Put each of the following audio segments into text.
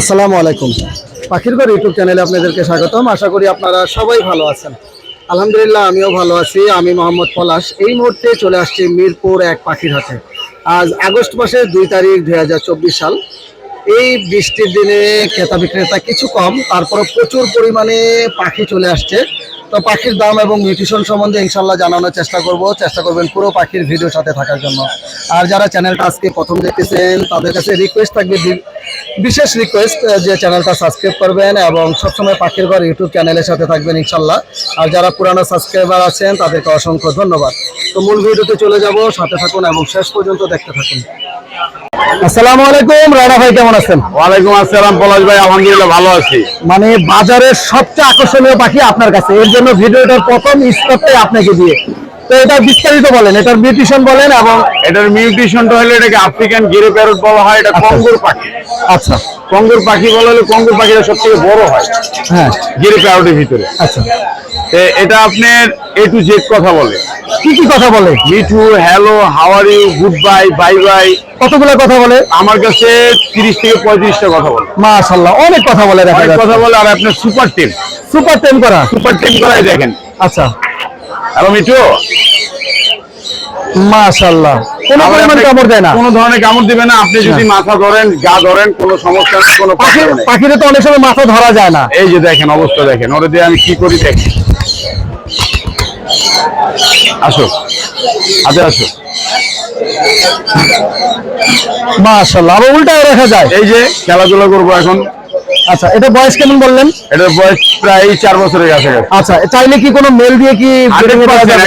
আসসালামু আলাইকুম। পাখির ঘর ইউটিউব চ্যানেলে আপনাদেরকে স্বাগতম। আশা করি আপনারা সবাই ভালো আছেন। আলহামদুলিল্লাহ, আমিও ভালো আছি। আমি মোহাম্মদ পলাশ। এই মুহূর্তে চলে আসছি মিরপুর এক পাখির হাতে আজ আগস্ট মাসের দুই তারিখ দু হাজার চব্বিশ সাল। এই বৃষ্টির দিনে ক্রেতা বিক্রেতা কিছু কম তারপরে প্রচুর পরিমাণে পাখি চলে আসছে। তো পাখির দাম এবং নিউট্রিশন সম্বন্ধে ইনশাল্লাহ জানানোর চেষ্টা করব। চেষ্টা করবেন পুরো পাখির ভিডিও সাথে থাকার জন্য। আর যারা চ্যানেলটা আজকে প্রথম দেখতেছেন, তাদের কাছে রিকোয়েস্ট থাকবে বিশেষ রিকোয়েস্ট যে চ্যানেলটা সাবস্ক্রাইব করবেন এবং সবসময় পাখির ঘর ইউটিউব চ্যানেলের সাথে থাকবেন ইনশাল্লাহ আর যারা পুরানো সাবস্ক্রাইবার আছেন, তাদেরকে অসংখ্য ধন্যবাদ। তো মূল ভিডিওতে চলে যাব। সাথে থাকুন এবং শেষ পর্যন্ত দেখতে থাকুন। আসসালামু আলাইকুম রানা ভাই কেমন আছেন? ওয়ালাইকুম আসসালাম পলাশ ভাই আলহামদুলিল্লাহ ভালো আছি। মানে বাজারের সবচেয়ে আকর্ষণীয় পাখি আপনার কাছে এর জন্য ভিডিওটার প্রথম স্পটটাই আপনাকে দিয়ে। তো এটা বিস্তারিত বলেন এটার বিউটিশন বলেন এবং এটার মিউটেশনটা হলে এটাকে আফ্রিকান গিরে প্যারট বলা হয় এটা আচ্ছা। কঙ্গুর পাখি। আচ্ছা। কঙ্গুর পাখি বলা হলে কঙ্গুর পাখিটা সব থেকে বড় হয়। হ্যাঁ। গিরে প্যারটের ভিতরে। আচ্ছা। এটা আপনার এ টু জেড কথা বলে। কি কি কথা বলে? Mithu hello how are you good bye bye bye কতগুলো কথা বলে? আমার কাছে তিরিশ থেকে পঁয়ত্রিশটা কথা বলে। মাশাল্লাহ অনেক কথা বলে দেখা কথা বলে আর আপনার সুপার টেন সুপার টেন করা। সুপার টেন করাই দেখেন। আচ্ছা। হ্যালো মিঠু। মাশাল্লাহ কোনো আবার পরিমাণ কামড় দেয় না। কোনো ধরনের কামড় দিবে না আপনি যদি মাথা ধরেন গা ধরেন কোনো সমস্যা নেই কোনো পাখি পাখিতে তো অনেক সময় মাথা ধরা যায় না। এই যে দেখেন অবস্থা দেখেন ওরে দিয়ে আমি কি করি দেখেন আসো হাতে আসো। মাশাল্লাহ আবার উল্টায় রাখা যায়। এই যে খেলাধুলা করব এখন। আচ্ছা এটা বয়স কেমন বললেন? এটার বয়স প্রায় চার বছরের কাছে গেছে আচ্ছা চাইলে কি কোনো মেল দিয়ে কি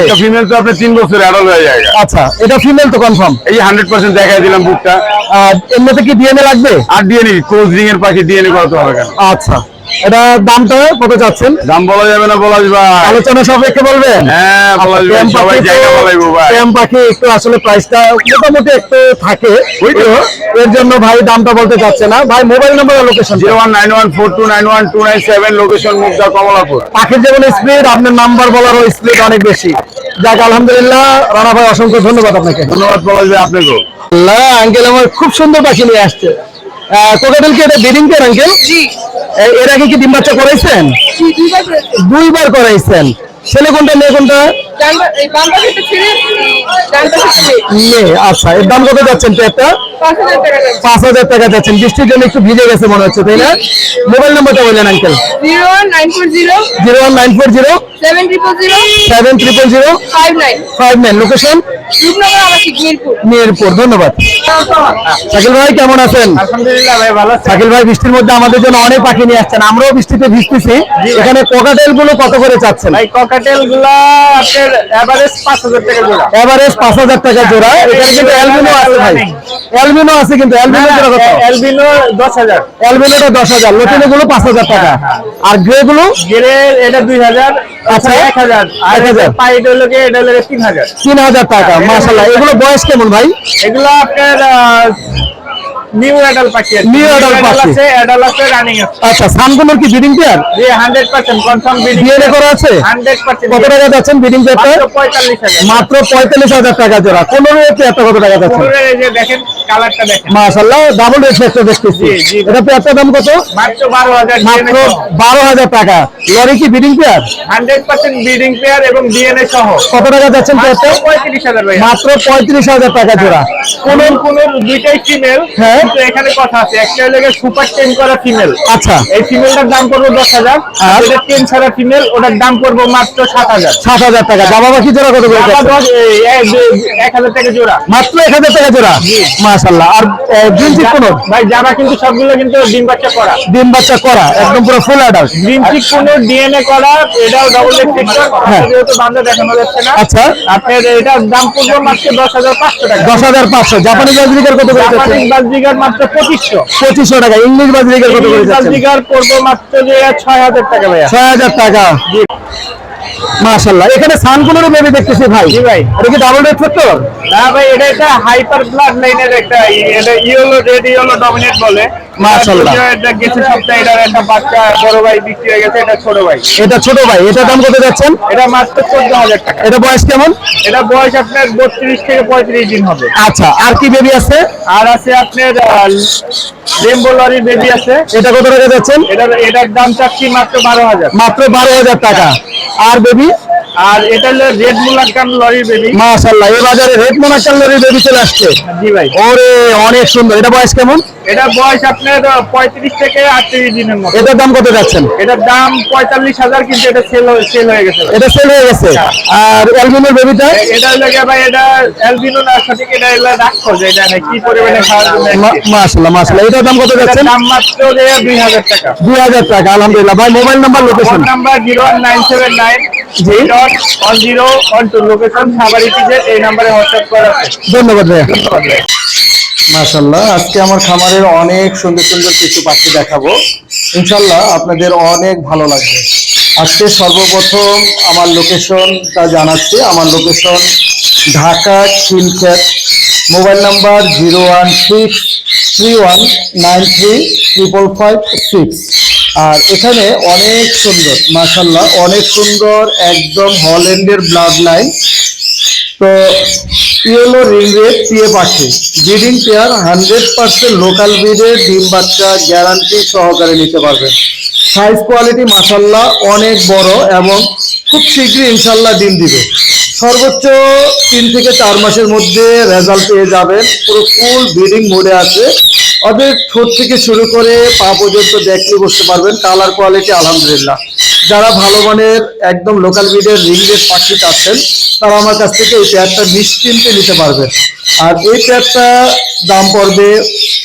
একটা ফিমেল তো আপনি তিন বছরে অ্যাডাল্ট হয়ে যায়। আচ্ছা এটা ফিমেল তো কনফার্ম এই হান্ড্রেড পার্সেন্ট দেখাই দিলাম বুকটা। আর এমনিতে কি ডিএনএ লাগবে? আর ডিএনএ ক্রোজ রিং এর পাখি ডিএনএ করাতে হবে আচ্ছা। এটা দামটা কত চাচ্ছেন দাম বলা যাবে না বলাস ভাই। আলোচনা সাপেক্ষে বলবেন? হ্যাঁ ভাই সবাই জায়গা বলাইবো ভাই। টেম পাখি একটু আসলে প্রাইসটা মোটামুটি একটু থাকে। ওই এর জন্য ভাই দামটা বলতে চাচ্ছে না। ভাই মোবাইল নাম্বার আর location zero one nine one four two nine one two nine seven location Mugda Kamalapur. পাখির যেমন স্পিড আপনার নাম্বার বলারও স্পিড অনেক বেশি। যাক আলহামদুলিল্লাহ রানা ভাই অসংখ্য ধন্যবাদ আপনাকে। ধন্যবাদ ভাই আপনাকেও। আল্লাহ আঙ্কেল আমার খুব সুন্দর পাখি নিয়ে আসছে। কোকাটেল কি এটা ব্রিডিং পেয়ার আঙ্কেল? এর আগে কি ডিম বাচ্চা করাইছেন? দুইবার করাইছেন। ছেলে কোনটা মেয়ে কোনটা? আচ্ছা। এর দাম কত যাচ্ছেন পেয়ারটা পাঁচ হাজার টাকা যাচ্ছেন। বৃষ্টির জন্য একটু ভিজে গেছে মনে হচ্ছে তাই না? মোবাইল নাম্বারটা বললেন uncle. Zero one nine four zero zero one nine four zero seven triple zero seven triple zero five nine। Five nine. Location? Mirpur. ধন্যবাদ। শাকিল ভাই কেমন আছেন? আলহামদুলিল্লাহ ভাই ভালো শাকিল ভাই বৃষ্টির মধ্যে আমাদের জন্য অনেক পাখি নিয়ে আসছেন। আমরাও বৃষ্টিতে ভিজতেছি। এখানে কোকাটেলগুলো কত করে চাচ্ছেন? ভাই ককাটেলগুলা আপনার এভারেজ পাঁচ হাজার টাকা জোড়া। এভারেজ পাঁচ হাজার টাকা জোড়া। এখানে কিন্তু অ্যালবিনো আছে ভাই। অ্যালবিনো আছে কিন্তু অ্যালবিনো জোড়া কত? এলবিনো দশ অ্যালবিনোটা দশ হাজার লটিনো গুলো পাঁচ হাজার টাকা। আর গ্রে গুলো গেরে এটা দুই হাজার আচ্ছা। এক হাজার। আর হাজার। পাইট হলো কি এটা হলো তিন হাজার। তিন হাজার টাকা। মাসাল্লাহ এগুলো বয়স কেমন ভাই? এগুলো আপনার নিউ অ্যাডাল পাখি New adult পাখি। আছে অ্যাডাল আছে রানিং আছে। আচ্ছা সানগুলোর কি breeding pair hundred percent confirm breeding DNA করা আছে? হান্ড্রেড পার্সেন্ট কত টাকা যাচ্ছেন বিডিং পেয়ারটা মাত্র পঁয়তাল্লিশ হাজার। টাকা জোড়া। পনেরো পেয়ারটা কত টাকা যাচ্ছে? এই যে দেখেন কালারটা দেখেন। মাসাল্লাহ ডাবল রেট একটা দেখতেছি জি, জি। এটা পেয়ারটার দাম কত? মাত্র বারো হাজার মাত্র বারো হাজার টাকা। লরি কি breeding pair hundred percent breeding pair এবং ডিএনএ সহ। কত টাকা যাচ্ছেন পেয়ারটা পঁয়ত্রিশ হাজার ভাই মাত্র পঁয়ত্রিশ হাজার টাকা জোড়া। কোন কোন দুইটাই ফিমেল হ্যাঁ। কিন্তু এখানে কথা আছে একটা সুপার টেন করা ফিমেল আচ্ছা। এই ফিমেলটার দাম পড়বে দশ হাজার আর? যেটা টেন ছাড়া ফিমেল ওটার দাম পড়বে মাত্র সাত হাজার। সাত হাজার টাকা। জামা পাখি জোড়া কত করে এক- হাজার টাকা জোড়া। মাত্র এক হাজার টাকা জোড়া? মাসাল্লাহ আর চিক কোনো? ভাই যারা কিন্তু সবগুলো কিন্তু ডিম বাচ্চা করা। ডিম বাচ্চা করা একদম পুরো ফুল অ্যাডাল্ট চিক কোনো ডিএনএ করা এটাও ডবল হ্যাঁ। যেহেতু বান্ধব দেখানো যাচ্ছে না। আচ্ছা। আপনার এটার দাম পড়বে মাত্র দশ হাজার পাঁচশো টাকা। দশ হাজার পাঁচশো। জাপানি বাজরিকার কত করে জাপানিজ বাজরিগার মাত্র পঁচিশশো। পঁচিশশো টাকা। ইংলিশ বাজরিকার কত করে বাজরিগার পড়বে মাত্র যে ছয় হাজার টাকা ভাইয়া। ছয় হাজার টাকা। মাশাল্লাহ এখানে সানকুলোরও বেবি দেখতেছি ভাই। জি ভাই। এটা কি ডাবল না ভাই এটা একটা হাইপার ব্লাড লাইনের একটা এটা ইয়েলো রেড ইয়েলো ডমিনেট বলে। মাশাআল্লাহ। এটা এটা গেছে সপ্তাহে এটার একটা বাচ্চা বড় ভাই বিক্রি হয়ে গেছে এটা ছোট ভাই। এটা ছোট ভাই এটা দাম কত যাচ্ছেন? এটা মাত্র চোদ্দ হাজার টাকা। এটা বয়স কেমন? এটা বয়স আপনার বত্রিশ থেকে পঁয়ত্রিশ দিন হবে। আচ্ছা আর কি বেবি আছে? আর আছে আপনার রেমবো লরি বেবি আছে। এটা কত টাকা যাচ্ছেন? এটার এটার দাম চাচ্ছি মাত্র বারো হাজার। মাত্র বারো হাজার টাকা। আর বেবি আর এটা হলো রেড মুলাক্কান লরি বেবি মাশাআল্লাহ এই বাজারে রেড মুলাক্কান লরি বেবি চলে আসছে। জি ভাই। ওরে অনেক সুন্দর। এটা বয়স কেমন? এটা বয়স আপনার 35 থেকে 38 দিনের মধ্যে এটার দাম কত যাচ্ছেন? এটার দাম 45000 কিন্তু এটা সেল সেল হয়ে গেছে। এটা সেল হয়ে গেছে। হ্যাঁ। আর অ্যালবিনোর বেবিটা এটা হলো ভাই এটা অ্যালবিনো না সঠিক এটা হলো রাখো যে এটা পরিমাণে খাওয়ার মাশাআল্লাহ মাশাআল্লাহ। এটার দাম কত যাচ্ছেন? দাম মাত্র 2000 টাকা। 2000 টাকা আলহামদুলিল্লাহ। ভাই mobile number location number 01979 dot one zero one two location সাবারি টিজেট এই নাম্বারে হোয়াটসঅ্যাপ করা ধন্যবাদ ভাইয়া। ধন্যবাদ মাশাল্লাহ আজকে আমার খামারের অনেক সুন্দর সুন্দর কিছু পাখি দেখাবো। ইনশাল্লাহ আপনাদের অনেক ভালো লাগবে। আজকে সর্বপ্রথম আমার লোকেশনটা জানাচ্ছি। আমার location Dhaka Khilkhet mobile number zero one six three one nine three triple five six. আর এখানে অনেক সুন্দর মাশাল্লাহ অনেক সুন্দর একদম হল্যান্ডের ব্লাড লাইন তো ইয়েলো রিং রেড টিয়ে পাখি breeding pair hundred percent local ব্রিডের ডিম বাচ্চা গ্যারান্টি সহকারে নিতে পারবেন সাইজ কোয়ালিটি মাসাল্লাহ অনেক বড় এবং খুব শীঘ্রই ইনশাল্লাহ ডিম দিবে। সর্বোচ্চ তিন থেকে চার মাসের মধ্যে রেজাল্ট পেয়ে যাবেন। পুরো ফুল ব্রিডিং মোডে আছে। ওদের ঠোঁট থেকে শুরু করে পা পর্যন্ত দেখলে বুঝতে পারবেন, কালার কোয়ালিটি আলহামদুলিল্লাহ। যারা ভালো মানের একদম লোকাল ব্রিডের রিংরেট পাখি চাচ্ছেন তারা আমার কাছ থেকে এই পেয়ারটা নিশ্চিন্তে নিতে পারবেন। আর এই পেয়ারটা দাম পড়বে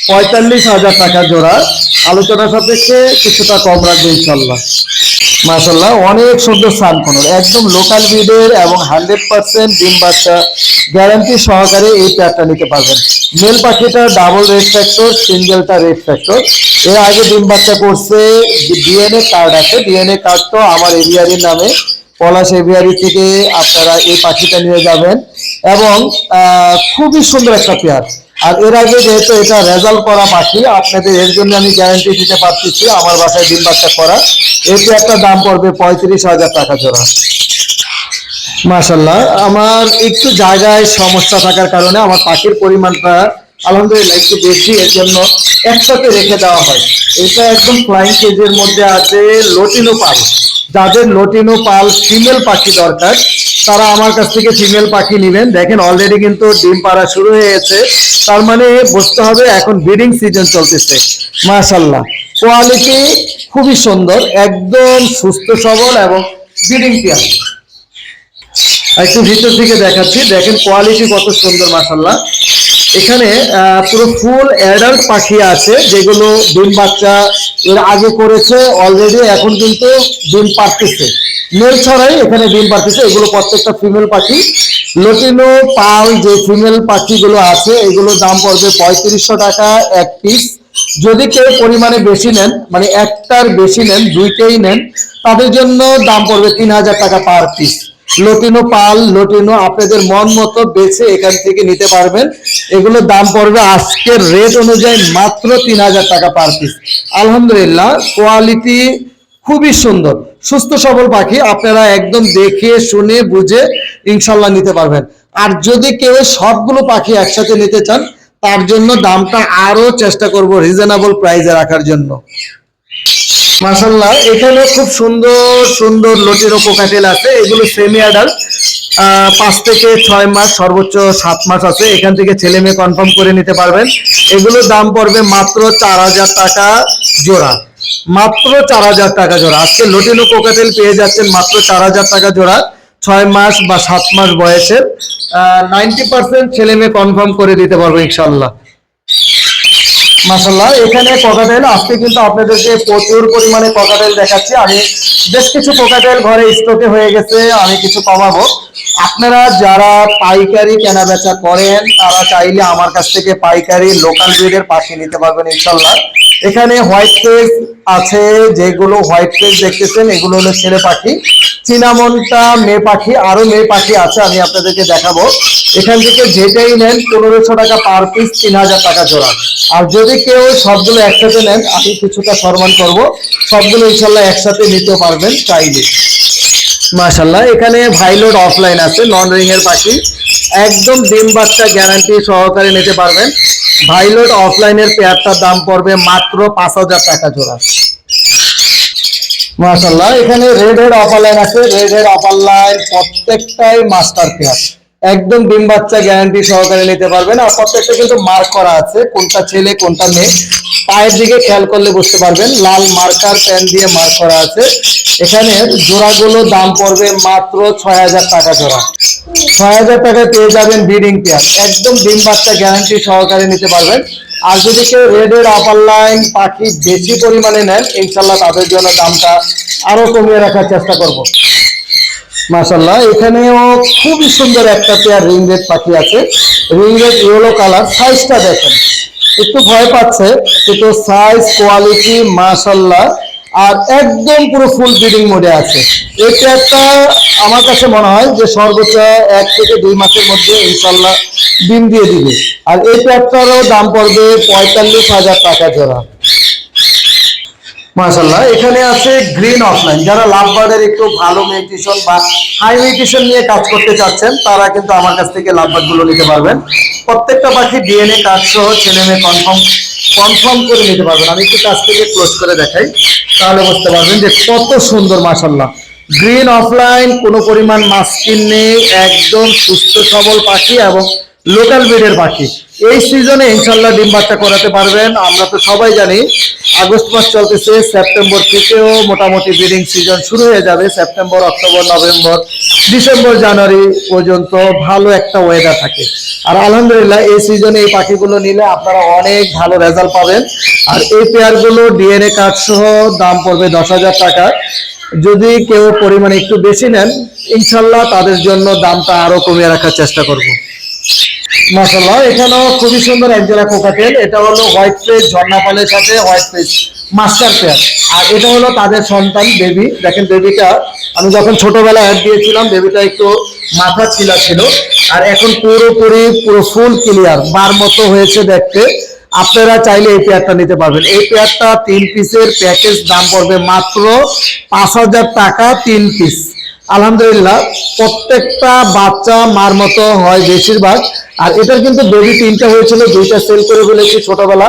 পঁয়তাল্লিশ হাজার টাকা জোড়া। আলোচনা সাপেক্ষে কিছুটা কম রাখবে ইনশাল্লাহ মাশাল্লাহ অনেক সুন্দর সান কোনর। একদম লোকাল ব্রিডের এবং হান্ড্রেড পার্সেন্ট ডিম বাচ্চা গ্যারান্টি সহকারে এই পেয়ারটা নিতে পারবেন। মেল পাখিটা ডাবল রেড ফ্যাক্টর সিঙ্গেলটা রেড ফ্যাক্টর এর আগে ডিম বাচ্চা করছে ডিএনএ কার্ড আছে। ডিএনএ কার্ড তো আমার এভিয়ারির নামে। পলাশ এভিয়ারি থেকে আপনারা এই পাখিটা নিয়ে যাবেন। এবং খুবই সুন্দর একটা পেয়ার। আর এর আগে যেহেতু এটা রেজাল্ট করা পাখি, আপনাদের এর জন্য আমি গ্যারান্টি দিতে পারতেছি, আমার বাসায় ডিম বাচ্চা করা। এতে একটা দাম পড়বে পঁয়ত্রিশ হাজার টাকা জোড়া। মাশাল্লাহ আমার একটু জায়গায় সমস্যা থাকার কারণে আমার পাখির পরিমাণটা আলহামদুলিল্লাহ একটু বেশি এর জন্য একসাথে রেখে দেওয়া হয়। এটা একদম ফ্লাইং কেজের মধ্যে আছে লটিনো পাল। যাদের লটিনো পাল ফিমেল পাখি দরকার, তারা আমার কাছ থেকে ফিমেল পাখি নেবেন। দেখেন অলরেডি কিন্তু ডিম পাড়া শুরু হয়ে গেছে। তার মানে বুঝতে হবে, এখন ব্রিডিং সিজন চলতেছে। মাশাল্লাহ কোয়ালিটি খুবই সুন্দর, একদম সুস্থ সবল এবং ব্রিডিং পেয়ার একটু ভিতর থেকে দেখাচ্ছি। দেখেন কোয়ালিটি কত সুন্দর মাসাল্লাহ এখানে পুরো ফুল অ্যাডাল্ট পাখি আছে, যেগুলো ডিম বাচ্চা এর আগে করেছে অলরেডি এখন কিন্তু ডিম পারতেছে মেল ছাড়াই এখানে ডিম পারতেছে এগুলো প্রত্যেকটা ফিমেল পাখি। লটিনো পাল যে ফিমেল পাখিগুলো আছে এগুলো দাম পড়বে পঁয়ত্রিশশো টাকা এক পিস যদি কেউ পরিমাণে বেশি নেন মানে একটার বেশি নেন, দুইটাই নেন, তাদের জন্য দাম পড়বে তিন হাজার টাকা পার পিস লটিনো পাল, লটিনো আপনাদের মন মতো বেছে এখান থেকে নিতে পারবেন। এগুলোর দাম পড়বে আজকের রেট অনুযায়ী মাত্র তিন হাজার টাকা পার পিস আলহামদুলিল্লাহ কোয়ালিটি খুবই সুন্দর। সুস্থ সবল পাখি, আপনারা একদম দেখে, শুনে, বুঝে ইনশাল্লাহ নিতে পারবেন। আর যদি কেউ সবগুলো পাখি একসাথে নিতে চান, তার জন্য দামটা আরও চেষ্টা করব রিজনেবল প্রাইসে রাখার জন্য। মাশাল্লাহ এখানে খুব সুন্দর সুন্দর লটিরো কোকাটেল আছে, এগুলো সেমি অ্যাডাল্ট পাঁচ থেকে ছয় মাস, সর্বোচ্চ সাত মাস আছে, এখান থেকে ছেলে মেয়ে কনফার্ম করে নিতে পারবেন। এগুলোর দাম পড়বে মাত্র চার হাজার টাকা জোড়া। মাত্র চার হাজার টাকা জোড়া। আজকে লটিনো কোকাটেল পেয়ে যাচ্ছেন মাত্র চার হাজার টাকা জোড়া। ছয় মাস বা সাত মাস বয়সের নাইনটি পার্সেন্ট ছেলে মেয়ে কনফার্ম করে দিতে পারব ইনশাল্লাহ মাসাল্লাহ এখানে ককাটেল আজকে কিন্তু আপনাদেরকে প্রচুর পরিমাণে ককাটেল দেখাচ্ছি। আমি বেশ কিছু ককাটেল ঘরে স্টকে হয়ে গেছে, আমি কিছু কমাবো। আপনারা যারা পাইকারি কেনা বেচা করেন, তারা চাইলে আমার কাছ থেকে পাইকারি লোকাল ব্রিডের পাশে নিতে পারবেন ইনশাল্লাহ এখানে হোয়াইট ফেস আছে, যেগুলো হোয়াইট ফেস দেখতেছেন, এগুলো হলো ছেলে পাখি। চিনামনটা মেয়ে পাখি, আরও মেয়ে পাখি আছে, আমি আপনাদেরকে দেখাবো। এখান থেকে যেটাই নেন, পনেরোশো টাকা পার পিস, তিন হাজার টাকা জোড়া। আর যদি কেউ সবগুলো একসাথে নেন, আমি কিছুটা সম্মান করব। সবগুলো ইনশাল্লাহ একসাথে নিতে পারবেন, চাইলে। মাশাল্লাহ এখানে ভাইলোড অফলাইন আছে নন রিং এর পাখি। একদম ডিম বাচ্চা গ্যারান্টি সহকারে নিতে পারবেন। ভাইলোড অফলাইনের পেয়ারটার দাম পড়বে মাত্র পাঁচ হাজার টাকা জোড়া। মাশাল্লাহ এখানে রেড হেড লাইন আছে। রেড হেড লাইন প্রত্যেকটাই মাস্টার পেয়ার। একদম ডিম বাচ্চা গ্যারান্টি সহকারে নিতে পারবেন। আর প্রত্যেকটা কিন্তু মার্ক করা আছে, কোনটা ছেলে, কোনটা মেয়ে। পায়ের দিকে খেয়াল করলে বুঝতে পারবেন, লাল মার্কার পেন দিয়ে মার্ক করা আছে। এখানে জোড়াগুলো দাম পড়বে মাত্র ছয় হাজার টাকা জোড়া। ছয় হাজার টাকায় পেয়ে যাবেন ব্রিডিং পেয়ার। একদম ডিম বাচ্চা গ্যারান্টি সহকারে নিতে পারবেন। আর যদি কেউ রেডের আপার লাইন পাখি বেশি পরিমাণে নেন ইনশাল্লাহ তাদের জন্য দামটা আরও কমিয়ে রাখার চেষ্টা করব। মাশাল্লাহ এখানেও খুবই সুন্দর একটা পেয়ার রিং রেড পাখি আছে। রিং রেড ইয়েলো কালার সাইজটা দেখেন। একটু ভয় পাচ্ছে, কিন্তু সাইজ কোয়ালিটি মাশাল্লাহ আর একদম পুরো ফুল ব্রিডিং মোডে আছে। এই পেয়ারটা আমার কাছে মনে হয় যে সর্বোচ্চ এক থেকে দুই মাসের মধ্যে ইনশাল্লাহ ডিম দিয়ে দিবে। আর এই পেয়ারটারও দাম পড়বে পঁয়তাল্লিশ হাজার টাকা জোড়া। মাশাল্লাহ এখানে আছে গ্রিন অফলাইন যারা লাভ বার্ডের একটু ভালো মেডিটেশন বা হাই মেডিটেশন নিয়ে কাজ করতে চাচ্ছেন, তারা কিন্তু আমার কাছ থেকে লাভ বার্ডগুলো নিতে পারবেন। প্রত্যেকটা পাখি ডিএনএ কাজ সহ ছেলে মেয়ে কনফার্ম কনফার্ম করে নিতে পারবেন। আমি একটু কাছ থেকে ক্লোজ করে দেখাই, তাহলে বুঝতে পারবেন যে কত সুন্দর মাশাল্লাহ গ্রিন অফলাইন কোনো পরিমাণ মাস্কিন নেই, একদম সুস্থ সবল পাখি এবং লোকাল ব্রিডের পাখি। এই সিজনে ইনশাল্লাহ ডিম বাচ্চা করাতে পারবেন। আমরা তো সবাই জানি, আগস্ট মাস চলতেছে সেপ্টেম্বর থেকেও মোটামুটি ব্রিডিং সিজন শুরু হয়ে যাবে। September October November December January পর্যন্ত ভালো একটা ওয়েদার থাকে। আর আলহামদুলিল্লাহ, এই সিজনে এই পাখিগুলো নিলে আপনারা অনেক ভালো রেজাল্ট পাবেন। আর এই পেয়ারগুলো ডিএনএ কার্ড সহ দাম পড়বে দশ হাজার টাকা। যদি কেউ পরিমাণে একটু বেশি নেন ইনশাল্লাহ তাদের জন্য দামটা আরও কমিয়ে রাখার চেষ্টা করব। মাসাল্লাহ এখানেও খুবই সুন্দর একজোড়া কোকাটেল এটা হলো হোয়াইট ফেস ঝর্ণাপালের সাথে হোয়াইট ফেস মাস্টার পেয়ার। আর এটা হলো তাদের সন্তান, বেবি। দেখেন বেবিটা, আমি যখন ছোটবেলায় অ্যাড দিয়েছিলাম, বেবিটা একটু মাথা ছিলা ছিল। আর এখন পুরোপুরি, পুরো ফুল ক্লিয়ার বার মতো হয়েছে দেখতে। আপনারা চাইলে এই পেয়ারটা নিতে পারবেন। এই পেয়ারটা তিন পিসের প্যাকেজ দাম পড়বে মাত্র পাঁচ হাজার টাকা তিন পিস আলহামদুলিল্লাহ, প্রত্যেকটা বাচ্চা মার মতো হয় বেশিরভাগ। আর এটার কিন্তু বেবি তিনটা হয়েছিল, দুইটা সেল করে ফেলেছি ছোটবেলা।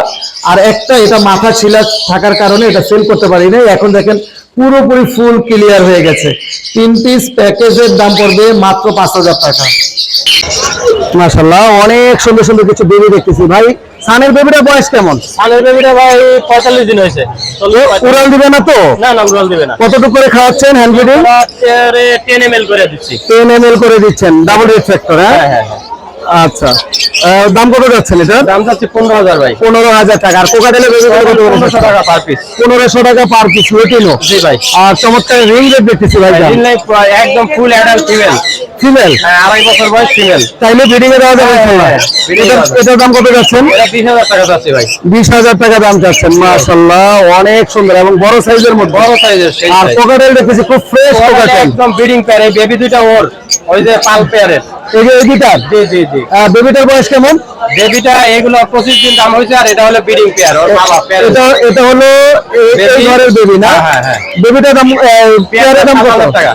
আর একটা, এটা মাথা ছিলা থাকার কারণে এটা সেল করতে পারি নাই এখন দেখেন, পুরোপুরি ফুল ক্লিয়ার হয়ে গেছে। তিন পিস প্যাকেজের দাম পড়বে মাত্র পাঁচ হাজার টাকা। মাশাল্লাহ অনেক সুন্দর সুন্দর কিছু বেবি দেখতেছি ভাই। সানের বেবিটা বয়স কেমন? সানের বেবিটা ভাই পঁয়তাল্লিশ দিন হয়েছে। উড়াল দিবে না তো? না না উড়াল দিবে না। কতটুকু করে খাওয়াচ্ছেন hand feeding ten M L করে দিচ্ছি। টেন এম এল করে দিচ্ছেন ডাবল রেড ফ্যাক্টর হ্যাঁ? হ্যাঁ হ্যাঁ হ্যাঁ। আচ্ছা। দাম কত যাচ্ছেন এটা? দাম চাচ্ছি পনেরো হাজার ভাই। পনেরো হাজার টাকা। আর কোকাটেলের বেবি পনেরোশো টাকা পার পিস পনেরোশো টাকা পার পিস লুটিনো জি ভাই। আর চমৎকার রিং রেট দেখতেছি ভাই দিন নাই একদম ফুল অ্যাডাল্ট ফিমেল ফিমেল হ্যাঁ আড়াই বছর বয়স ফিমেল তাইলে ব্রিডিং এ দেওয়া যাবে হ্যাঁ। হ্যাঁ, এটার- দাম কত যাচ্ছেন? বিশ হাজার টাকা চাচ্ছি ভাই। বিশ হাজার টাকা দাম চাচ্ছেন মাশাল্লাহ অনেক সুন্দর এবং বড় সাইজের মধ্যে। বড় সাইজের আর। কোকাটেল দেখতেছি খুব ফ্রেশ কোকাটেল একদম ব্রিডিং পেয়ার বেবি দুইটা ওর ওই যে পাল পেয়ারের এই জি জি জি। বেবিটার বয়স কেমন? বেবিটা এগুলো পঁচিশ দিন দাম হয়েছে আর এটা হলো ব্রিডিং পেয়ার ওর বাবা পেয়ার এটা এটা হলো এই- এই ঘরের বেবি না? হ্যাঁ, হ্যাঁ, হ্যাঁ। দাম পেয়ারের দাম কত? টাকা।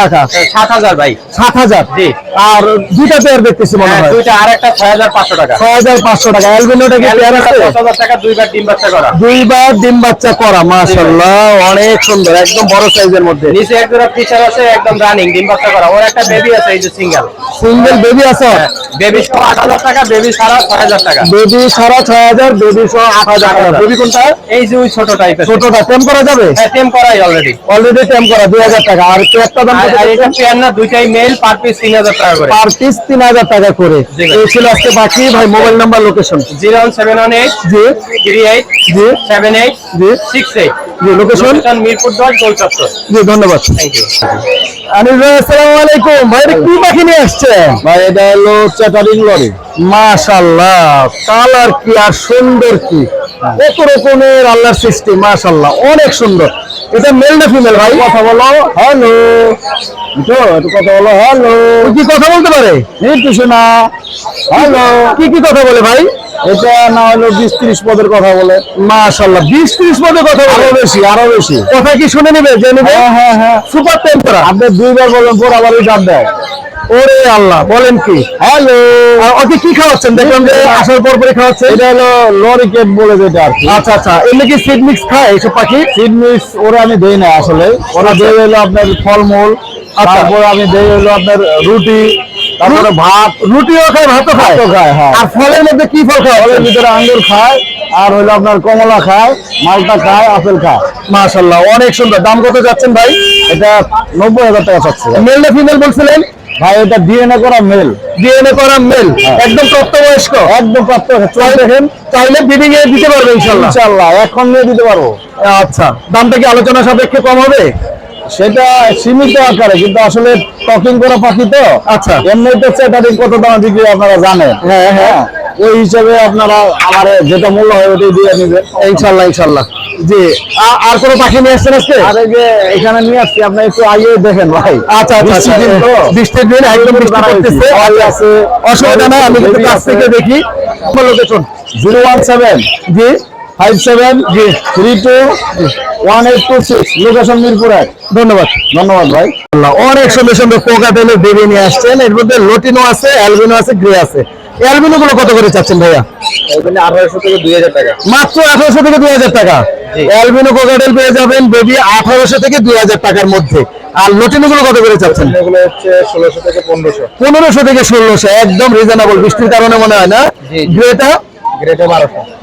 টাকা। সাত হাজার ভাই। সাত হাজার? জি। আর দুইটা পেয়ার দেখতেছি মনে হ্যাঁ, হয়। দুইটা আর একটা ছয় হাজার পাঁচশো টাকা। ছয় হাজার পাঁচশো টাকা। অ্যালবিনোটা কি পেয়ার আছে? দশ হাজার টাকা দুইবার ডিম বাচ্চা করা। দুইবার ডিম বাচ্চা করা মাশাল্লাহ অনেক সুন্দর একদম বড় সাইজের মধ্যে। নিচে এক জোড়া ফিচার আছে একদম রানিং ডিম বাচ্চা করা। ওর একটা বেবি আছে এই যে সিঙ্গেল সিঙ্গেল বেবি আছে? বেবি সহ আট হাজার টাকা বেবি সারা ছয় হাজার টাকা। বেবি সারা ছয় হাজার বেবি সহ আট হাজার টাকা। বেবি কোনটা? এই যে ওই ছোট টাইপের ছোটটা টেম করা যাবে? হ্যাঁ টেম করাই অলরেডি অলরেডি টেম করা দুই হাজার টাকা। আর পেয়ারটা দাম আর এটা পেয়ার না দুইটাই মেল পার পিস তিন হাজার টাকা করে। পার পিস তিন হাজার টাকা করে। এই ছিল আজকে বাকি। ভাই mobile number location zero one seven one eight জি। থ্রি এইট জি। সেভেন এইট জি। Six eight. জি লোকেশন মিরপুর দশ গোল জি ধন্যবাদ। থ্যাংক ইউ ভাই আসসালামু আলাইকুম। ভাই এটা কি পাখি নিয়ে আসছে ভাই এটা হলো চ্যাটারিং লরি। মাশাআল্লাহ কালার কি আর সুন্দর কি। কত রকমের আল্লাহর সৃষ্টি মাশাল্লাহ অনেক সুন্দর। এটা মেল না ফিমেল ভাই? কথা বলো। হ্যালো তো কথা বলো। হ্যালো কি কথা বলতে পারে? একটু শোনা। হ্যালো কি কি কথা বলে ভাই? এটা না হলো বিশ ত্রিশ পদের কথা বলে। মাশাল্লাহ বিশ ত্রিশ পদের কথা বলে? আরও বেশি আরও বেশি। কথা কি শুনে নেবে নেবে? হ্যাঁ হ্যাঁ হ্যাঁ। সুপার টেম্পার আপনি দুইবার বলেন পর আবার ওই দেয়। ওরে আল্লাহ বলেন কি? হ্যালো ওকে কি খাওয়াচ্ছেন? দেখলাম যে আসার পর পরে খাওয়াচ্ছে। এটা হলো লরি কেট বলে যেটা আর আচ্ছা আচ্ছা এমনি কি সিড মিক্স খায় এইসব পাখি? সিড মিক্স ওরা আমি দেই না আসলে। ওরা দেই হলো আপনার ফলমূল তারপর আমি দেই হলো আপনার রুটি তারপরে ভাত। রুটিও খায় ভাতও খায়? খায় হ্যাঁ। আর ফলের মধ্যে কি ফল খায় ফলের ভিতরে আঙ্গুর খায় আর হলো আপনার কমলা খায় মালটা খায় আপেল খায়। মাশাল্লাহ অনেক সুন্দর। দাম কত যাচ্ছেন ভাই? এটা নব্বই হাজার টাকা চাচ্ছে। মেল না ফিমেল বলছিলেন? ভাই এটা ডিএনএ করা মেল ডিএনএ করা মেল একদম প্রাপ্তবয়স্ক। একদম প্রাপ্ত দেখেন। চাইলে বিডিং এ দিতে পারবে ইনশাআল্লাহ ইনশাআল্লাহ এখন নিয়ে দিতে পারব। আচ্ছা দামটা কি আলোচনা সাপেক্ষে কম হবে? সেটা সীমিত আকারে কিন্তু আসলে টকিং করা পাখি তো। আচ্ছা। এমনিতে সেটারিং কত দামে বিক্রি আপনারা জানেন। হ্যাঁ। হ্যাঁ ওই হিসাবে আপনারা আমার যেটা মূল্য হয় ওটাই দিয়ে নেবেন। ইনশাল্লাহ ইনশাল্লাহ। জি। আর কোনো পাখি নিয়ে আসছেন আজকে? আরে যে এখানে নিয়ে আসছি আপনি একটু আগে দেখেন ভাই। আচ্ছা আচ্ছা বৃষ্টির দিন তো। বৃষ্টির দিন একদম বৃষ্টি পড়তেছে আছে। অসুবিধা নাই আমি কিন্তু কাছ থেকে দেখি। Location zero one seven. জি। Five seven. জি। Three two one eight two six. Location Mirpur এক ধন্যবাদ। ধন্যবাদ ভাই। অনেক সুন্দর সুন্দর কোকাটেলের বেবি নিয়ে আসছেন। এর মধ্যে লটিনো আছে অ্যালবিনো আছে গ্রে আছে। অ্যালবিনো গুলো কত করে চাচ্ছেন ভাইয়া? আঠারোশো থেকে দুই হাজার টাকা। মাত্র আঠারোশো থেকে দুই হাজার টাকা। অ্যালবিনো কোকাটেল পেয়ে যাবেন বেবি আঠারোশো থেকে দুই হাজার টাকার মধ্যে। আর লটিনো গুলো কত করে চাচ্ছেন? এগুলো হচ্ছে ষোলোশো থেকে পনেরোশো। পনেরোশো থেকে ষোলোশো একদম রিজনেবল বৃষ্টির কারণে মনে হয় না। গ্রেটা গ্রেটে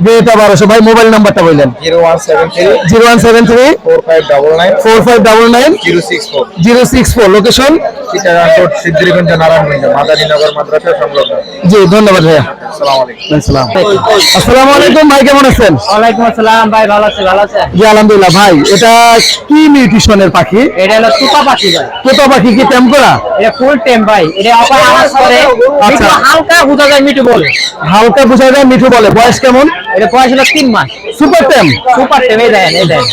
গ্রেটা ভাই মোবাইল নাম্বারটা বললেন। Zero one seven three. Zero one seven three. Four five double nine. Four five double nine. Zero six four. Zero six four. Location Chittagong road Siddhirganj Narayanganj Madarinagar মাদ্রাসা সংলগ্ন। জি ধন্যবাদ ভাইয়া। আসসালামু আলাইকুম। আসসালামু। আলাইকুম ভাই কেমন আছেন? ওয়ালাইকুম আসসালাম ভাই ভালো আছে ভালো আছে জি আলহামদুলিল্লাহ ভাই এটা কি নিউট্রিশনের পাখি? এটা হলো তুপা পাখি ভাই। তোতা পাখি কি টেম করা? এটা ফুল টেম ভাই এটা অপার আওয়াজ করে। আচ্ছা। হালকা হুদা যায় মিঠু বলে। হালকা বোঝা যায় মিঠু বলে। বয়স কেমন? এটা বয়স হলো তিন মাস। সুপার টেম সুপার টেম এই দেন এই দেন।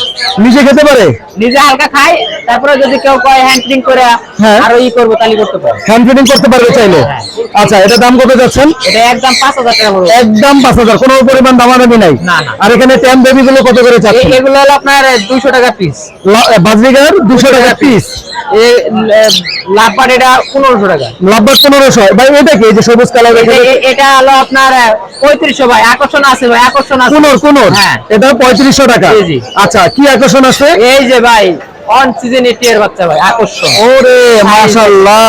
নিজে খেতে পারে? নিজে হালকা খায় তারপরে যদি কেউ কয় হ্যান্ড্রিং করে হ্যাঁ। আরও ই করব তাহলে করতে পারে। হ্যান্ড ফিডিং করতে পারবে চাইলে? হ্যাঁ। আচ্ছা এটা দাম কত যাচ্ছেন? এটা একদম পাঁচ হাজার টাকা পড়বে একদম পাঁচ হাজার কোনো পরিমাণ দামাদামি নাই। না, না। আর এখানে টেম বেবি গুলো কত করে চাচ্ছেন? এগুলো হলো আপনার দুইশো টাকা পিস বাজরিগার দুশো টাকা পিস লাভবার এটা পনেরোশো টাকা। লাভবার পনেরোশো। ভাই এটা কি? এই যে সবুজ কালার এটা হলো আপনার পঁয়ত্রিশশো ভাই। আকর্ষণ আছে ভাই আকর্ষণ আছে। কুনোর কুনোর? হ্যাঁ। এটা পঁয়ত্রিশশো টাকা। জি, জি। আচ্ছা কি আকর্ষণ আছে এই যে ভাই অন সিজন এর বাচ্চা ভাই আকর্ষণ। ওরে মাশাআল্লাহ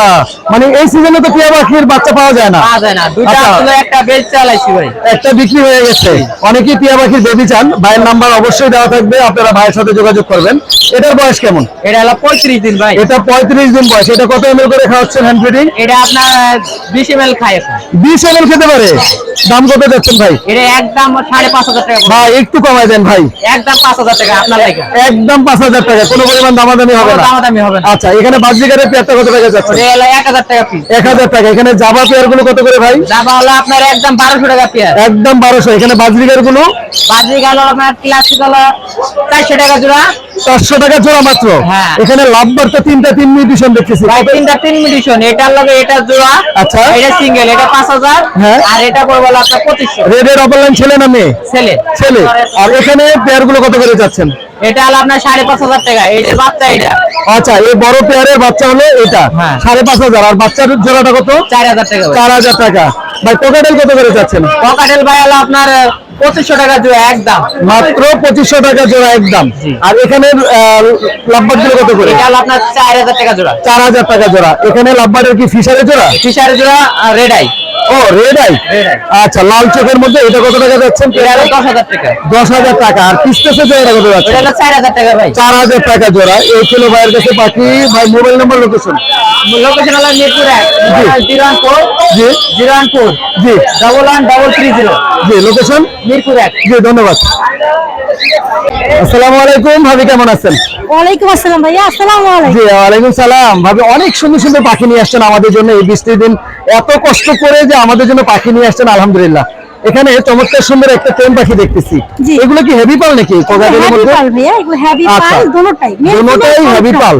মানে এই সিজনে তো টিয়া পাখির বাচ্চা পাওয়া যায় না। পাওয়া যায় না। দুইটা আচ্ছা। আসলে একটা বেচ চালাইছি ভাই। একটা বিক্রি হয়ে গেছে। অনেকেই টিয়া পাখির বেবি চান। ভাইয়ের নাম্বার অবশ্যই দেওয়া থাকবে। আপনারা ভাইয়ের সাথে যোগাযোগ করবেন। এটার বয়স কেমন? এটা হলো পঁয়ত্রিশ দিন ভাই। এটা পঁয়ত্রিশ দিন বয়স। এটা কত এমএল করে খাওয়াচ্ছেন হ্যান্ড ফিডিং এটা আপনার বিশ এম এল খায় এমএল খেতে পারে? দাম কত যাচ্ছেন ভাই? এটা একদম সাড়ে পাঁচ হাজার টাকা ভাই একটু কমাই দেন ভাই। একদম পাঁচ হাজার টাকা আপনার লাগে। একদম পাঁচ হাজার টাকা। কোনো পরিমাণ দামাদামি হবে না? দামাদামি হবে না। আচ্ছা এখানে পেয়ারটা কত টাকা যাচ্ছে? এটা হলো এক হাজার টাকা পিস এক হাজার টাকা। এখানে জাবা পেয়ারগুলো কত করে ভাই? হলো আপনার একদম বারোশো টাকা পেয়ার। একদম বারোশো। এখানে বাজরিকারগুলো বাজি গেল আপনার ক্লাসিক হলো চারশো টাকা জোড়া। চারশো টাকা জোড়া মাত্র? হ্যাঁ। এখানে লাভবার তো তিনটা তিন মিউটিশন দেখতেছি। ভাই তিনটা তিন মিডিশন এটার লগে এটা জোড়া আচ্ছা। এটা সিঙ্গেল এটা পাঁচ হাজার। হ্যাঁ। আর এটা পড়বে আপনার পঁচিশশো। রেডের অপরলাইন ছেলে না মেয়ে? ছেলে। ছেলে। আর এখানে পেয়ারগুলো কত করে যাচ্ছেন? এটা হলো আপনার সাড়ে পাঁচ হাজার টাকা এই যে বাচ্চা এটা। আচ্ছা এই বড় পেয়ারের বাচ্চা হলো এটা। হ্যাঁ। সাড়ে পাঁচ হাজার আর বাচ্চার জোড়াটা কত? চার হাজার টাকা। চার হাজার টাকা। ভাই কোকাটেল কত করে যাচ্ছেন? পকাটেল ভাই হলো আপনার পঁচিশশো টাকা জোড়া একদম। মাত্র পঁচিশশো টাকা জোড়া একদম। আর এখানে লাভবারগুলো কত করে? এটা আপনার চার হাজার টাকা জোড়া। চার হাজার টাকা জোড়া। এখানে লাভবারের কি ফিশারের জোড়া? ফিশারের জোড়া রেড আই ও রেড আই আচ্ছা লাল চোখের মধ্যে এটা কত টাকা যাচ্ছেন দশ হাজার টাকা। দশ হাজার টাকা। আর পিসতেছে জোড়া কত যাচ্ছে? চার হাজার টাকা ভাই। চার হাজার টাকা জোড়া। এই ছিল ভাইয়ের কাছে পাখি। ভাই মোবাইল নাম্বার লোকেশন লোকেশন হলো মিরপুর এক। Zero one four. জি। Zero one four. জি। Double one double three zero জি লোকেশন মিরপুর এক। জি ধন্যবাদ। আসসালামু আলাইকুম। ভাবি কেমন আছেন? ওয়ালাইকুম আসসালাম ভাইয়া আসসালামু আলাইকুম। জি ওয়ালাইকুম সালাম। ভাবি অনেক সুন্দর সুন্দর পাখি নিয়ে আসছেন আমাদের জন্য এই বৃষ্টির দিন। এত কষ্ট করে আমাদের জন্য পাখি নিয়ে আসছেন আলহামদুলিল্লাহ। এখানে চমৎকার সুন্দর একটা টেম পাখি দেখতেছি। এগুলো কি হেভি পাল নাকি? কোকাটেলের মধ্যে এগুলো হ্যাভি আচ্ছা। পাল দুটোটাই। Male হেভি পাল।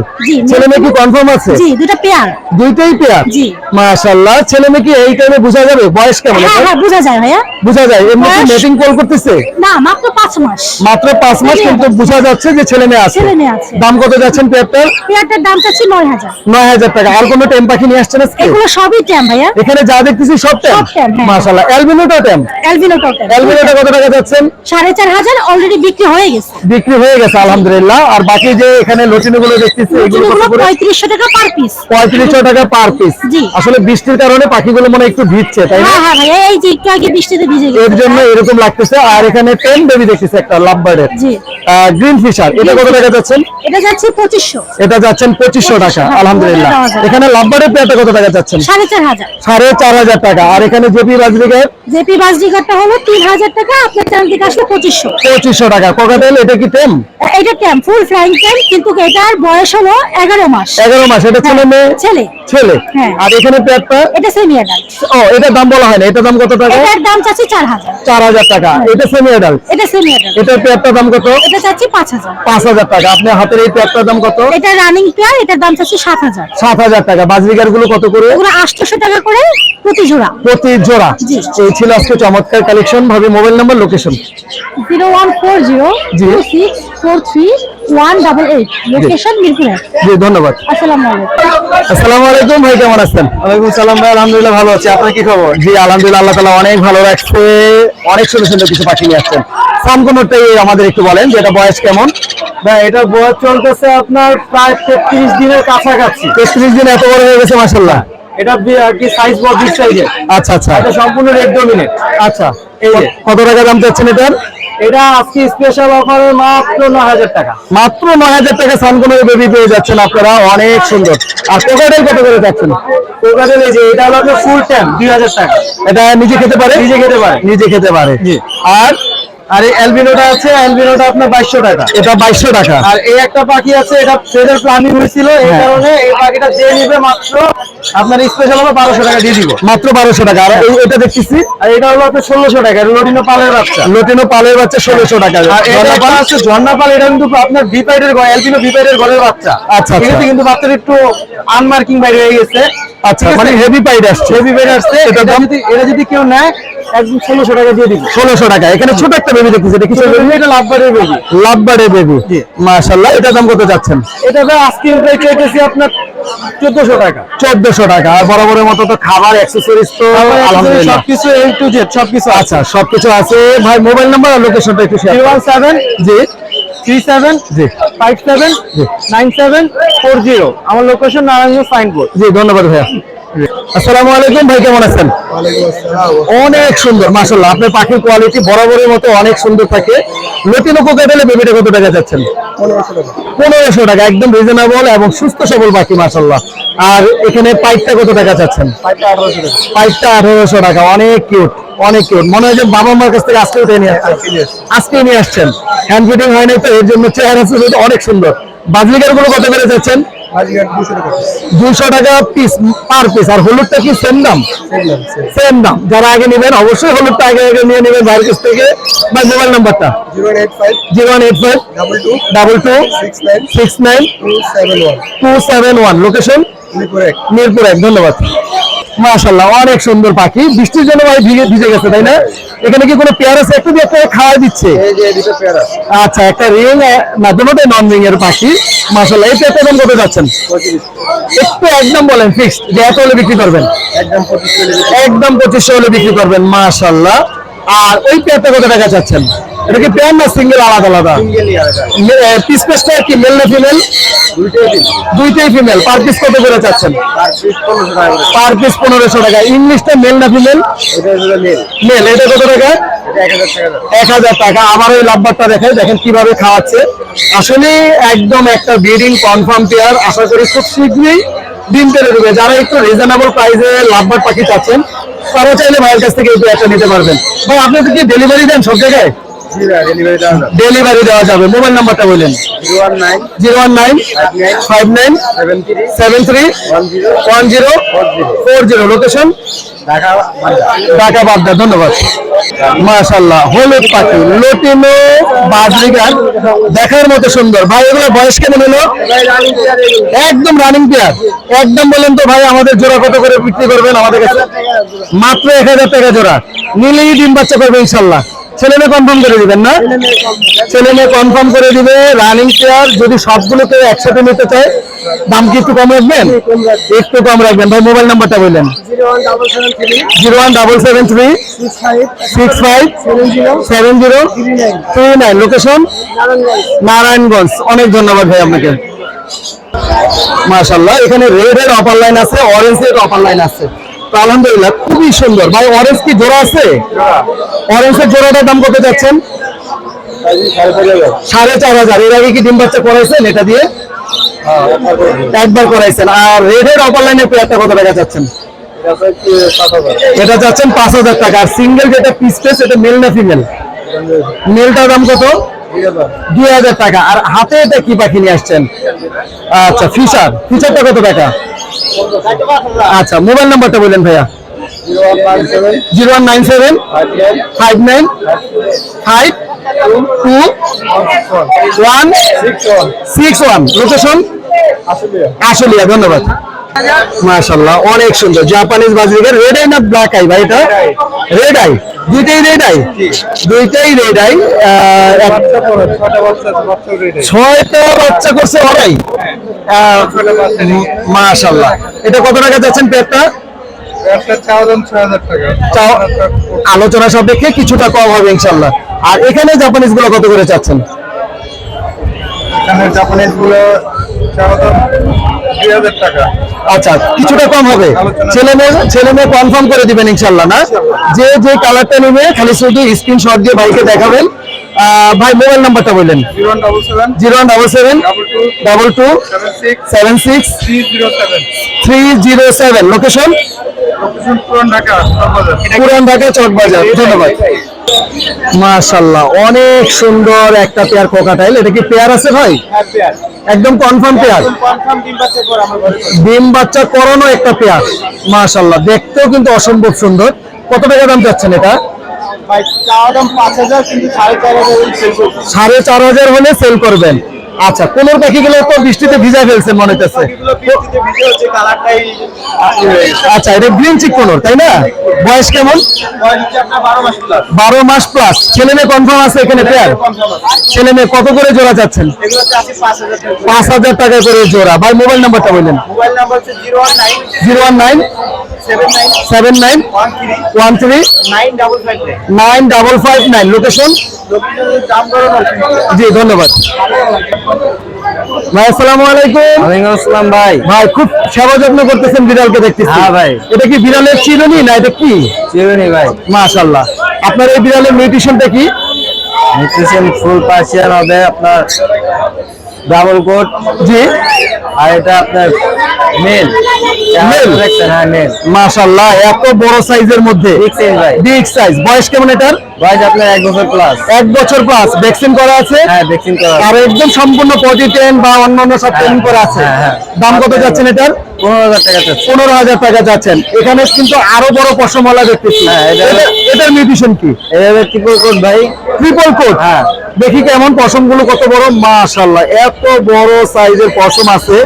ছেলে মেয়ে কি কনফার্ম আছে? জি দুটো পেয়ার দুইটাই পেয়ার জি। মাশাআল্লাহ। ছেলে মেয়ে কি এই টাইমে বোঝা যাবে? বয়স কেমন হ্যাঁ হ্যাঁ বোঝা যায় ভাইয়া। বোঝা যায়। এমনি কি বয়স- কল করতেছে? না মাত্র পাঁচ মাস। মাত্র পাঁচ মাস কিন্তু বোঝা যাচ্ছে যে ছেলে মেয়ে আছে। ছেলে মেয়ে আছে। দাম কত যাচ্ছেন পেয়ারটার পেয়ারটার দাম চাচ্ছি নয় হাজার। নয় হাজার টাকা। আর কোনো টেম পাখি নিয়ে আসছেন আজকে? এগুলো সবই ভাইয়া। এখানে যা দেখতেছি সব টেম। মাশাআল্লাহ। অ্যালবিনোটা টেম কত টাকা যাচ্ছেন? সাড়ে চার হাজার অলরেডি বিক্রি হয়ে গেছে। বিক্রি হয়ে গেছে আলহামদুলিল্লাহ। আর বাকি যে এখানে লটিনো দেখতেছি এগুলো কত এগুলো করে? পঁয়ত্রিশশো টাকা পার পিস পঁয়ত্রিশশো টাকা পার পিস আসলে বৃষ্টির কারণে পাখিগুলো মনে একটু ভিজছে তাই না? হ্যাঁ হ্যাঁ এই যে একটু আগে বৃষ্টিতে ভিজে গেছে। এর জন্য এরকম লাগতেছে। আর এখানে টেন বেবি দেখতেছি একটা লাভ বার্ডের জি গ্রিন ফিশার এটা কত টাকা যাচ্ছেন? এটা যাচ্ছে পঁচিশশো। এটা যাচ্ছেন পঁচিশশো টাকা আলহামদুলিল্লাহ। এখানে লাভ বার্ডের পেয়ারটা কত টাকা যাচ্ছেন? আর এখানে জেপি বাজরিকের জেপি বাসডিগারটা হলো তিন হাজার টাকা আপনার আসলে পঁচিশশো। পঁচিশশো টাকা। কোকাটেল এটা কি টেম এটা ট্যাম ফুল ফ্লাইং ট্যাম কিন্তু এটার বয়স হলো এগারো মাস। এগারো মাস এটা ছেলে মেয়ে? ছেলে। ছেলে। হ্যাঁ। আর এখানে পেয়ারটা এটা সেমি অ্যাডাল্ট ও এটার দাম বলা হয় না এটার দাম কত টাকা? এটার দাম চাচ্ছি চার হাজার। চার হাজার টাকা। এটা সেমি অ্যাডাল্ট এটা সেমি অ্যাডাল্ট এটার পেয়ারটার দাম কত? এটা চাচ্ছি পাঁচ হাজার। পাঁচ হাজার টাকা। আপনার হাতের এই পেয়ারটার দাম কত? এটা রানিং পেয়ার এটার দাম চাচ্ছি সাত হাজার। সাত হাজার টাকা। বাজরিকারগুলো কত করে? পুরো আটশোশো টাকা করে প্রতি জোড়া। প্রতি জোড়া। জি। এই ছিল আজকে চমৎকার কালেকশন ভাবে mobile number location zero one four zero জি। Two six four three one double eight location Mirpur. জি ধন্যবাদ। আসসালামু আলাইকুম। আসসালামু আলাইকুম ভাই কেমন আছেন? ওয়ালাইকুম সালাম ভাই আলহামদুলিল্লাহ ভালো আছি। আপনার কি খবর? জি আলহামদুলিল্লাহ আল্লাহ তাআলা অনেক ভালো রাখছে। অনেক সুন্দর সুন্দর কিছু পাখি নিয়ে আসছেন। সামকোনটাই আমাদের একটু বলেন যে এটা বয়স কেমন? ভাই এটা বয়স চলতেছে আপনার প্রায় তেত্রিশ দিনের কাছাকাছি। তেত্রিশ দিন এত বড় হয়ে গেছে মাসাল্লাহ এটা কি সাইজ বিগ সাইজের আচ্ছা আচ্ছা। এটা সম্পূর্ণ রেড ডমিনেট আচ্ছা এই। কত টাকা দাম চাচ্ছেন এটার? এটা আজকে স্পেশাল অফারে মাত্র ন হাজার টাকা। মাত্র নয় হাজার টাকা সানকোনের বেবি পেয়ে যাচ্ছেন আপনারা। অনেক সুন্দর। আর কোকাটেল কত করে যাচ্ছেন কলকাতার এই যে এটা হলো ফুল হাজার টাকা। এটা নিজে খেতে পারে? নিজে খেতে পারে। নিজে খেতে পারে। আর আর এই অ্যালবিনোটা আছে অ্যালবিনোটা আপনার টাকা। এটা টাকা। আর এই একটা পাখি আছে এটা প্ল্যানিং হয়েছিল এই হ্যাঁ। কারণে এই পাখিটা যে নিবে মাত্র আপনার স্পেশাল হবে টাকা দিয়ে দিব। মাত্র টাকা। আর এটা দেখতেছি? আর এটা হলো আপনার ষোলোশো টাকা লটিনো পালের বাচ্চা। লটিনো পালের বাচ্চা ষোলোশো টাকা। আর এটা? আছে ঝর্ণা পাল এটা কিন্তু আপনার বিপাইডের ঘর এলপিনো বিপাইডের ঘরের বাচ্চা। আচ্ছা, আচ্ছা। কিন্তু বাচ্চাটা একটু আনমার্কিং বাইরে হয়ে গেছে। আচ্ছা মানে হেভি পাইড আসছে। হেভি বেড আসছে। এটা এটা যদি এটা যদি কেউ নেয় একদম টাকা দিয়ে দিব। টাকা। এখানে ছোট একটা বেবি দেখতেছি এটা কিছু এটা লাভবারের বেবি লাভবার্ডে বেবি জি। মাশাল্লাহ এটা দাম কত যাচ্ছেন এটা ভাই আজকে প্রায় চেয়েছি আপনার চোদ্দশো টাকা। টাকা। আর বরাবরের মতো তো খাবার অ্যাক্সেসরিজ তো আলহামদুলিল্লাহ। সবকিছু এ টু জেড সবকিছু আচ্ছা সবকিছু আছে। ভাই মোবাইল নাম্বার আর লোকেশনটা একটু শেয়ার জি। থ্রি সেভেন জি। ফাইভ সেভেন জি। নাইন সেভেন ফোর জিরো আমার লোকেশন নারায়ণগঞ্জ সাইনবোর্ড জি ধন্যবাদ ভাইয়া। আসসালামু আলাইকুম ভাই কেমন আছেন? অনেক সুন্দর মাশাল্লাহ আপনার পাখির কোয়ালিটি বরাবরের মতো অনেক সুন্দর থাকে। লতিনো কোকাটেলে বেবিটা কত টাকা যাচ্ছেন পনেরোশো টাকা। একদম রিজনেবল এবং সুস্থ সবল পাখি মাশাল্লাহ আর এখানে পাইপটা কত টাকা চাচ্ছেন? পাইপটা আঠারোশো টাকা। অনেক কিউট অনেক কিউট মনে হয় যে বাবা মার কাছ থেকে আজকে উঠে নিয়ে আসছেন? আজকে নিয়ে আসছেন। হ্যান্ড ফিটিং হয় নাই তো এর জন্য চেহারা সুযোগ অনেক সুন্দর। বাজলিকারগুলো কত করে যাচ্ছেন দুশো টাকা পিস পার পিস আর হলুদটা কি সেম দাম? সেম দাম যারা আগে নেবেন অবশ্যই হলুদটা আগে আগে নিয়ে নেবেন বাইরের কাছ থেকে। বা মোবাইল নাম্বারটা zero one eight five double two six nine two seven one location Mirpur এক। ধন্যবাদ। মাশাল্লাহ অনেক সুন্দর পাখি। বৃষ্টির জন্য ভাই ভিজে ভিজে গেছে তাই না? এখানে কি কোনো পেয়ার আছে? একটু দিয়ে একটা খাওয়া দিচ্ছে। আচ্ছা একটা রিং না দুটোটাই নন রিং এর পাখি। মাশাল্লাহ এই পেয়ারটা দাম কত যাচ্ছেন? একটু একদম বলেন ফিক্সড যে এত হলে বিক্রি করবেন? একদম পঁচিশশো হলে বিক্রি করবেন। মাশাল্লাহ আর ওই পেয়ারটা কত টাকা চাচ্ছেন? এটা কি পেয়ার না সিঙ্গেল আলাদা আলাদা? পিস পেসটা কি মেল না ফিমেল দুইটাই ফিমেল পার পিস কত করে চাচ্ছেন? পার পিস পনেরোশো টাকা ইংলিশটা মেল না ফিমেল মেল এটা কত টাকা? এক হাজার টাকা। আবার ওই লাভবারটা দেখেন দেখেন কীভাবে খাওয়াচ্ছে। আসলে একদম একটা ব্রিডিং কনফার্ম পেয়ার আশা করি খুব শীঘ্রই ডিম পেরে দেবে। যারা একটু রিজনেবল প্রাইসে লাভবার পাখি চাচ্ছেন তারা চাইলে ভাইয়ের কাছ থেকে এই পেয়ারটা নিতে পারবেন। ভাই আপনি তো কি ডেলিভারি দেন সব জায়গায়? ডেলিভারি দেওয়া যাবে। মোবাইল নাম্বারটা বললেন zero one nine five nine seven three one zero four zero location Dhaka বাগদা। ধন্যবাদ। মাশাল্লাহ হলুদ পাখি লটিনো বাজরিগার দেখার মতো সুন্দর। ভাই এগুলো বয়স কেমন হলো? একদম রানিং পেয়ার একদম বলেন তো ভাই আমাদের জোড়া কত করে বিক্রি করবেন আমাদের কাছে? মাত্র এক হাজার টাকা জোড়া। নিলেই ডিম বাচ্চা করবে ইনশাল্লাহ ছেলে মেয়ে কনফার্ম করে দিবেন না? ছেলে মেয়ে কনফার্ম করে দিবে রানিং পেয়ার যদি সবগুলোকে একসাথে নিতে চায় দাম কি একটু কম রাখবেন? একটু কম রাখবেন। ভাই মোবাইল নাম্বারটা বললেন। Zero one double seven three. Six five. Seven zero three nine. Location Narayanganj. অনেক ধন্যবাদ ভাই আপনাকে। মাশাল্লাহ এখানে রেড এর অপার লাইন আছে অরেঞ্জ এর অপার লাইন আছে। আলহামদুলিল্লাহ, খুবই সুন্দর। ভাই অরেঞ্জ কি জোড়া আছে? অরেঞ্জের জোড়াটার দাম কত যাচ্ছেন? সাড়ে চার হাজার। এর আগে কি ডিম বাচ্চা করাইছেন এটা দিয়ে? একবার করাইছেন। আর রেড এর অপার লাইনের পেয়ারটা কত টাকা যাচ্ছেন? এটা যাচ্ছেন পাঁচ হাজার টাকা। আর সিঙ্গেল যেটা পিস পিস এটা মেল না ফিমেল মেলটার দাম কত? দুই হাজার টাকা। আর হাতে এটা কি পাখি নিয়ে আসছেন? আচ্ছা ফিশার ফিশারটা কত টাকা? আচ্ছা মোবাইল নাম্বারটা বললেন ভাইয়া। Zero one nine seven five nine, five two one, six one. Location? Ashulia ধন্যবাদ। মাশাল্লাহ অনেক সুন্দর। জাপানিজ বাজরিকার রেড আই না ব্ল্যাক আই ভাই এটা? রেড আই দুইটাই রেড আই দুইটাই রেড আই ছয়টা বাচ্চা করছে ওরাই মাশাল্লাহ এটা কত টাকা যাচ্ছেন পেটটা আলোচনা সাপেক্ষে কিছুটা কম হবে ইনশাল্লাহ আর এখানে জাপানিজগুলো কত করে চাচ্ছেন? জাপানিজগুলো টাকা। আচ্ছা কিছুটা কম হবে। ছেলে মেয়ে ছেলে মেয়ে কনফার্ম করে দিবেন ইনশাল্লাহ না? যে যে কালারটা নেবে খালি শুধু স্ক্রিনশট দিয়ে ভাইকে দেখাবেন। ভাই মোবাইল নাম্বারটা বললেন। Zero seven. Double seven double two seven six three zero seven. Location পুরান ঢাকা চকবাজার ধন্যবাদ। মাশাল্লাহ অনেক সুন্দর একটা পেয়ার কোকাটাইল এটা কি পেয়ার আছে ভাই? একদম কনফার্ম পেয়ার ডিম বাচ্চা করানো একটা পেয়ার মাশাল্লাহ দেখতেও কিন্তু অসম্ভব সুন্দর। কত টাকা দাম চাচ্ছেন এটা? সাড়ে চার হাজার হলে সেল করবেন। আচ্ছা কোনোর পাখিগুলো তো বৃষ্টিতে ভিজা ফেলছেন মনে হচ্ছে আচ্ছা এটা গ্রিন চিক কোনোর তাই না? বয়স কেমন? বারো মাস প্লাস ছেলে মেয়ে কনফার্ম আছে এখানে পেয়ার ছেলে মেয়ে কত করে জোড়া যাচ্ছেন পাঁচ হাজার টাকা করে। জোড়া। ভাই মোবাইল নাম্বারটা বললেন। Zero one nine seven nine one three nine double five nine. Location জি ধন্যবাদ। ভাই আসসালামু আলাইকুম। ওয়ালাইকুম আসসালাম ভাই। ভাই খুব সেবা যত্ন করতেছেন বিড়ালকে দেখতেছি। হ্যাঁ ভাই। এটা কি বিড়ালের চিরুনি না এটা কি? চিরুনি ভাই। মাশাআল্লাহ। আপনার এই বিড়ালের নিউট্রিশনটা কি? নিউট্রিশন ফুল পার্সিয়ান হবে আপনার ডাবল কোট জি। আর এটা আপনার মেল? হ্যাঁ মেল মাশাআল্লাহ এত বড় সাইজের মধ্যে। বিগ সাইজ বয়স কেমন এটার? বয়স আপনার এক বছর প্লাস এক বছর প্লাস ভ্যাকসিন করা আছে? হ্যাঁ ভ্যাকসিন করা আর একদম সম্পূর্ণ পজিটেন বা অন্যান্য সব ট্রেনিং করা আছে। হ্যাঁ, হ্যাঁ। দাম কত যাচ্ছেন এটার? পনেরো হাজার টাকা যাচ্ছেন এখানে কিন্তু আরও বড় পশমওয়ালা দেখতেছি। হ্যাঁ, এটা- এটা- এটার নিউট্রিশন কি? ট্রিপল কোট ভাই। ট্রিপল কোট হ্যাঁ। দেখি কেমন পশমগুলো কত বড়। মাশাল্লাহ এত বড় সাইজের পশম আছে।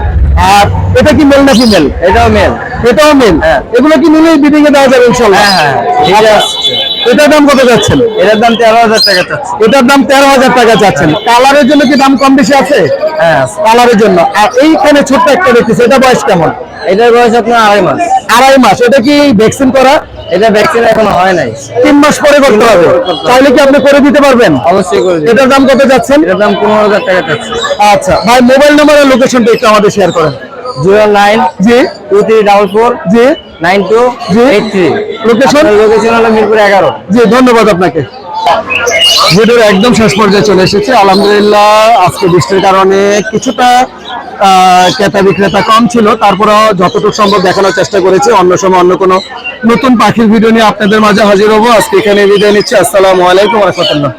আর এটা কি মেল না ফিমেল এটাও মেল এটাও মেল হ্যাঁ। এগুলো কি নিলেই বিডিং এ দেওয়া যাবে ইনশাল্লাহ হ্যাঁ, হ্যাঁ, ঠিক আচ্ছা, এটার দাম কত যাচ্ছেন এটার দাম তেরো হাজার টাকা চাচ্ছে। এটার দাম তেরো হাজার টাকা যাচ্ছেন কালারের জন্য কি দাম কম বেশি আছে? হ্যাঁ কালারের জন্য। আর এইখানে ছোট্ট একটা দেখতেছি এটা বয়স কেমন? এটার বয়স আপনার আড়াই মাস। আড়াই মাস। এটা কি ভ্যাকসিন করা? এটা ভ্যাকসিন এখনও হয় নাই। তিন মাস পরে করতে হবে। তাহলে কি আপনি করে দিতে পারবেন? অবশ্যই করে এটার দাম কত যাচ্ছেন? এটার দাম পনেরো হাজার টাকা আচ্ছা ভাই মোবাইল নাম্বার আর লোকেশনটা একটু আমাদের শেয়ার করেন। জিরো নাইন জি। টু থ্রি ডাবল ফোর জি। নাইন টু জি। Eight three. লোকেশন লোকেশন হলো মিরপুর এগারো। জি ধন্যবাদ আপনাকে। ভিডিওর একদম শেষ পর্যায়ে চলে এসেছে। আলহামদুলিল্লাহ, আজকে বৃষ্টির কারণে কিছুটা ক্রেতা বিক্রেতা কম ছিল। তারপরেও যতটুকু সম্ভব দেখানোর চেষ্টা করেছি। অন্য সময় অন্য কোনো নতুন পাখির ভিডিও নিয়ে আপনাদের মাঝে হাজির হব। আজকে এখানে বিদায় নিচ্ছি। আসসালামু আলাইকুম রহমতুল্লাহ।